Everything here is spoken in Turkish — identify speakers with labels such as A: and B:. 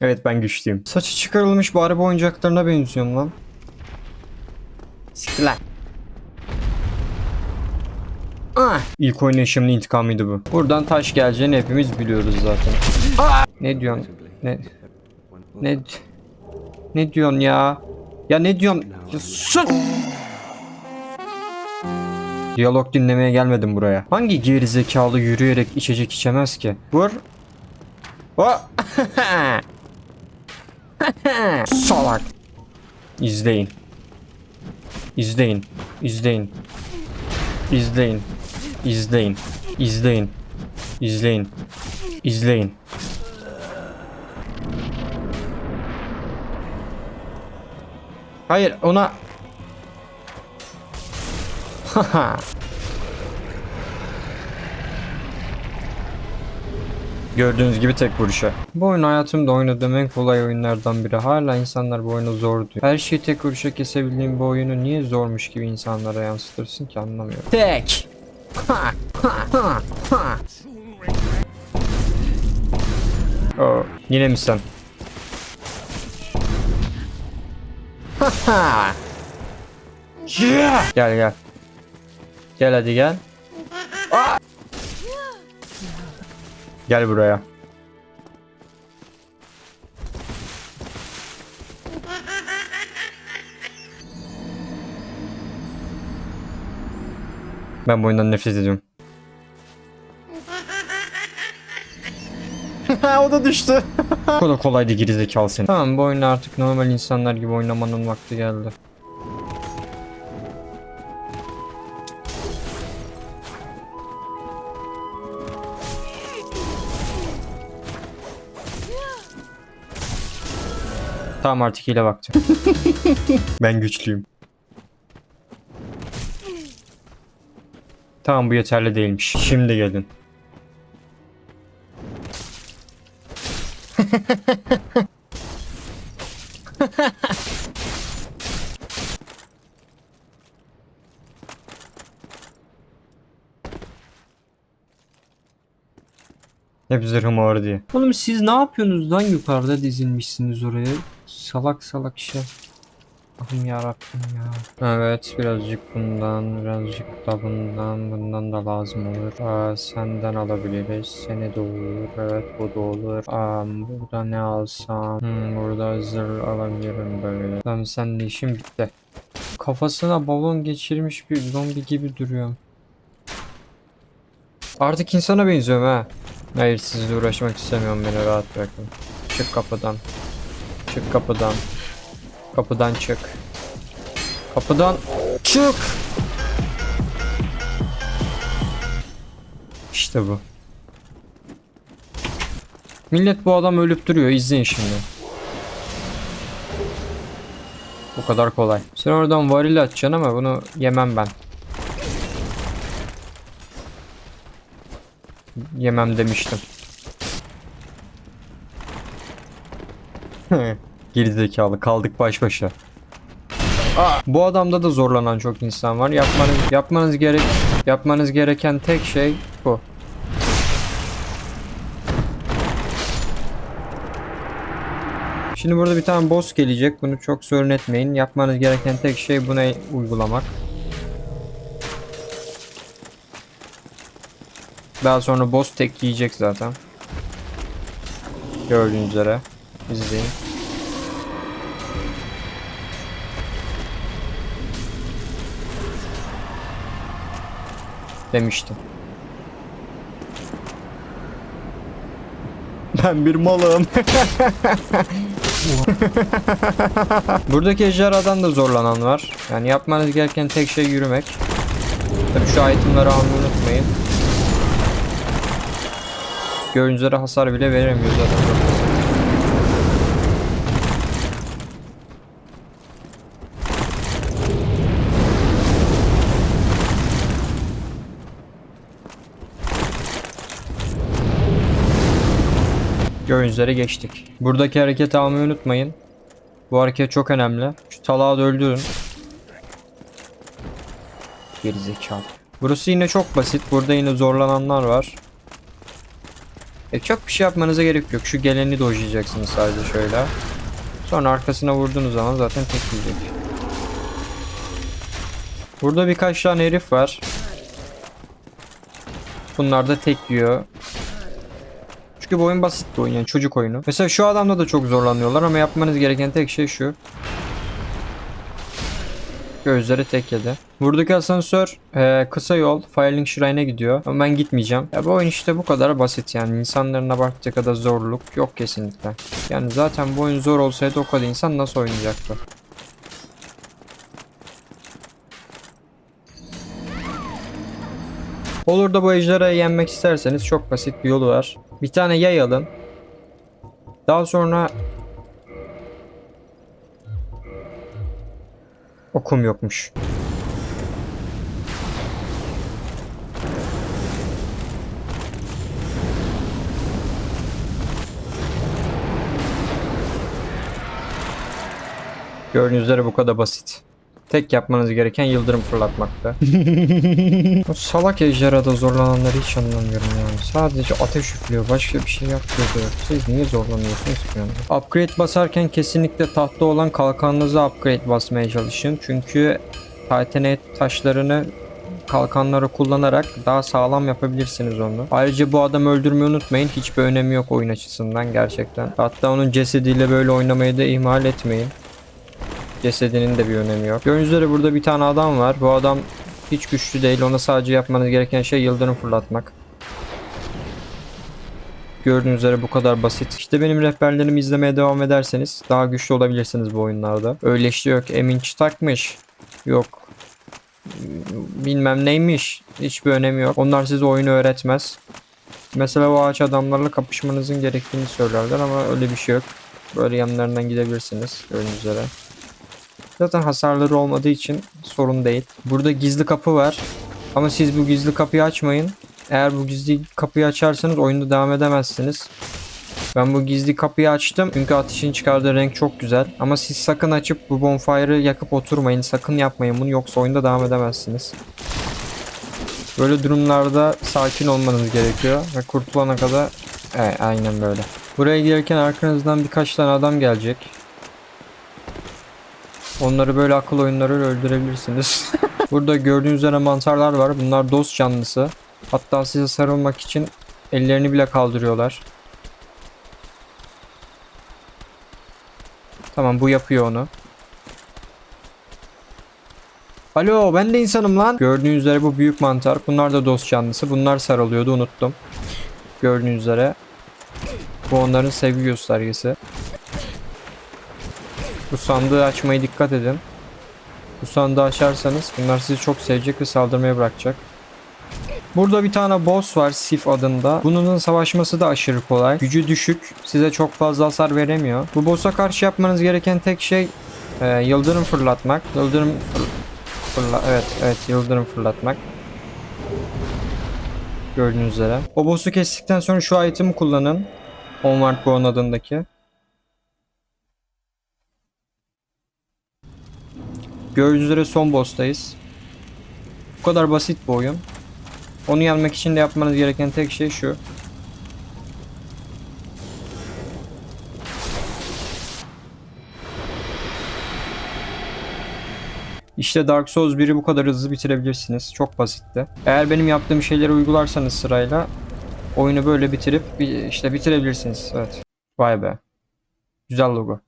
A: Evet ben güçlüyüm. Saçı çıkarılmış bu araba oyuncaklarına benziyorum lan. Siktir lan. Ah! İlk oynayışımın intikamıydı bu. Buradan taş geleceğini hepimiz biliyoruz zaten. Ah! Ne diyorsun? Ne? Ne? Ne diyorsun ya? Ya ne diyorsun? Ya sus! Diyalog dinlemeye gelmedim buraya. Hangi gerizekalı yürüyerek içecek içemez ki? Vur. Oh! Salak. İzleyin. İzleyin. İzleyin. İzleyin. İzleyin. İzleyin. İzleyin. İzleyin. Hayır ona Haha. Gördüğünüz gibi tek vuruşa. Bu oyun hayatımda oynadığım en kolay oyunlardan biri. Hala insanlar bu oyunu zor diyor. Her şeyi tek vuruşa kesebildiğim bu oyunu niye zormuş gibi insanlara yansıtırsın ki anlamıyorum. Tek! Ha, ha, ha, ha. Oo, yine mi sen? Ha ha! Yeah! Gel gel. Gel hadi gel. Gel buraya. Ben bu oyundan nefret ediyorum. o da düştü. o da kolaydı gerizekalı seni. Tamam bu oyunu artık normal insanlar gibi oynamanın vakti geldi. Tamam artık hile vakti. ben güçlüyüm. Tamam bu yeterli değilmiş. Şimdi gelin. Hep zırhım ağır diye. Oğlum siz ne yapıyorsunuz lan yukarıda dizilmişsiniz oraya? Salak salak şey. Allah'ım yarabbim ya. Evet birazcık bundan, birazcık da bundan, bundan da lazım olur. Aa, senden alabiliriz. Seni de olur. Evet bu da olur. Aa, burada ne alsam? Hmm, burada zırh alabilirim böyle. Tamam seninle işim bitti. Kafasına balon geçirmiş bir zombi gibi duruyor. Artık insana benziyorum ha. Hayır sizle uğraşmak istemiyorum beni rahat bırakın. Çık kapıdan. Çık kapıdan. Kapıdan çık. Kapıdan çık. İşte bu. Millet bu adam ölüp duruyor. İzleyin şimdi. Bu kadar kolay. Sen oradan varil atacaksın ama bunu yemem ben. Yemem demiştim. Gerizekalı kaldık baş başa. Aa, bu adamda da zorlanan çok insan var. Yapmanız yapmanız gerek yapmanız gereken tek şey bu. Şimdi burada bir tane boss gelecek. Bunu çok sorun etmeyin. Yapmanız gereken tek şey buna uygulamak. Daha sonra boss tek yiyecek zaten. Gördüğünüz üzere. İzleyin. Demiştim. Ben bir malım. Buradaki ejderhadan da zorlanan var. Yani yapmanız gereken tek şey yürümek. Tabii şu itemları almayı unutmayın. Gördüğünüz üzere hasar bile veremiyor zaten. Üzere geçtik. Buradaki hareketi almayı unutmayın. Bu hareket çok önemli. Şu talağı da öldürün. Gerizekalı. Burası yine çok basit. Burada yine zorlananlar var. E, çok bir şey yapmanıza gerek yok. Şu geleni dojlayacaksınız sadece şöyle. Sonra arkasına vurduğunuz zaman zaten tek yiyecek. Burada birkaç tane herif var. Bunlar da tek yiyor. Çünkü bu oyun basit bir oyun yani çocuk oyunu. Mesela şu adamda da çok zorlanıyorlar ama yapmanız gereken tek şey şu. Gözleri tek yedi. Buradaki asansör e, kısa yol Firelink Shrine'e gidiyor. Ama ben gitmeyeceğim. Ya bu oyun işte bu kadar basit yani. İnsanların abarttığı kadar zorluk yok kesinlikle. Yani zaten bu oyun zor olsaydı o kadar insan nasıl oynayacaktı? Olur da bu ejderhayı yenmek isterseniz çok basit bir yolu var. Bir tane yay alın. Daha sonra Okum yokmuş. Gördüğünüz üzere bu kadar basit. Tek yapmanız gereken yıldırım fırlatmakta. o salak ejderhada zorlananları hiç anlamıyorum yani. Sadece ateş üflüyor, başka bir şey yapmıyor. Siz niye zorlanıyorsunuz ki yani? Upgrade basarken kesinlikle tahta olan kalkanınızı upgrade basmaya çalışın. Çünkü Titanite taşlarını kalkanları kullanarak daha sağlam yapabilirsiniz onu. Ayrıca bu adamı öldürmeyi unutmayın. Hiçbir önemi yok oyun açısından gerçekten. Hatta onun cesediyle böyle oynamayı da ihmal etmeyin. Cesedinin de bir önemi yok. Gördüğünüz üzere burada bir tane adam var. Bu adam hiç güçlü değil. Ona sadece yapmanız gereken şey yıldırım fırlatmak. Gördüğünüz üzere bu kadar basit. İşte benim rehberlerimi izlemeye devam ederseniz daha güçlü olabilirsiniz bu oyunlarda. Öyle işte yok eminç takmış. Yok bilmem neymiş. Hiçbir önemi yok. Onlar size oyunu öğretmez. Mesela o ağaç adamlarla kapışmanızın gerektiğini söylerler ama öyle bir şey yok. Böyle yanlarından gidebilirsiniz gördüğünüz üzere. Zaten hasarları olmadığı için sorun değil. Burada gizli kapı var. Ama siz bu gizli kapıyı açmayın. Eğer bu gizli kapıyı açarsanız oyunda devam edemezsiniz. Ben bu gizli kapıyı açtım çünkü ateşin çıkardığı renk çok güzel. Ama siz sakın açıp bu bonfire'ı yakıp oturmayın. Sakın yapmayın bunu yoksa oyunda devam edemezsiniz. Böyle durumlarda sakin olmanız gerekiyor ve kurtulana kadar evet, aynen böyle. Buraya gelirken arkanızdan birkaç tane adam gelecek. Onları böyle akıl oyunlarıyla öldürebilirsiniz. Burada gördüğünüz üzere mantarlar var. Bunlar dost canlısı. Hatta size sarılmak için ellerini bile kaldırıyorlar. Tamam bu yapıyor onu. Alo ben de insanım lan. Gördüğünüz üzere bu büyük mantar. Bunlar da dost canlısı. Bunlar sarılıyordu unuttum. Gördüğünüz üzere. Bu onların sevgi göstergesi. Bu sandığı açmaya dikkat edin. Bu sandığı açarsanız bunlar sizi çok sevecek ve saldırmaya bırakacak. Burada bir tane boss var Sif adında. Bunun savaşması da aşırı kolay. Gücü düşük. Size çok fazla hasar veremiyor. Bu boss'a karşı yapmanız gereken tek şey e, yıldırım fırlatmak. Yıldırım fır, fırla evet evet yıldırım fırlatmak. Gördüğünüz üzere. O boss'u kestikten sonra şu item'i kullanın. Onward Bone adındaki. Gördüğünüz üzere son boss'tayız. Bu kadar basit bir oyun. Onu yenmek için de yapmanız gereken tek şey şu. İşte Dark Souls 1'i bu kadar hızlı bitirebilirsiniz. Çok basitti. Eğer benim yaptığım şeyleri uygularsanız sırayla oyunu böyle bitirip bi- işte bitirebilirsiniz. Evet. Vay be. Güzel logo.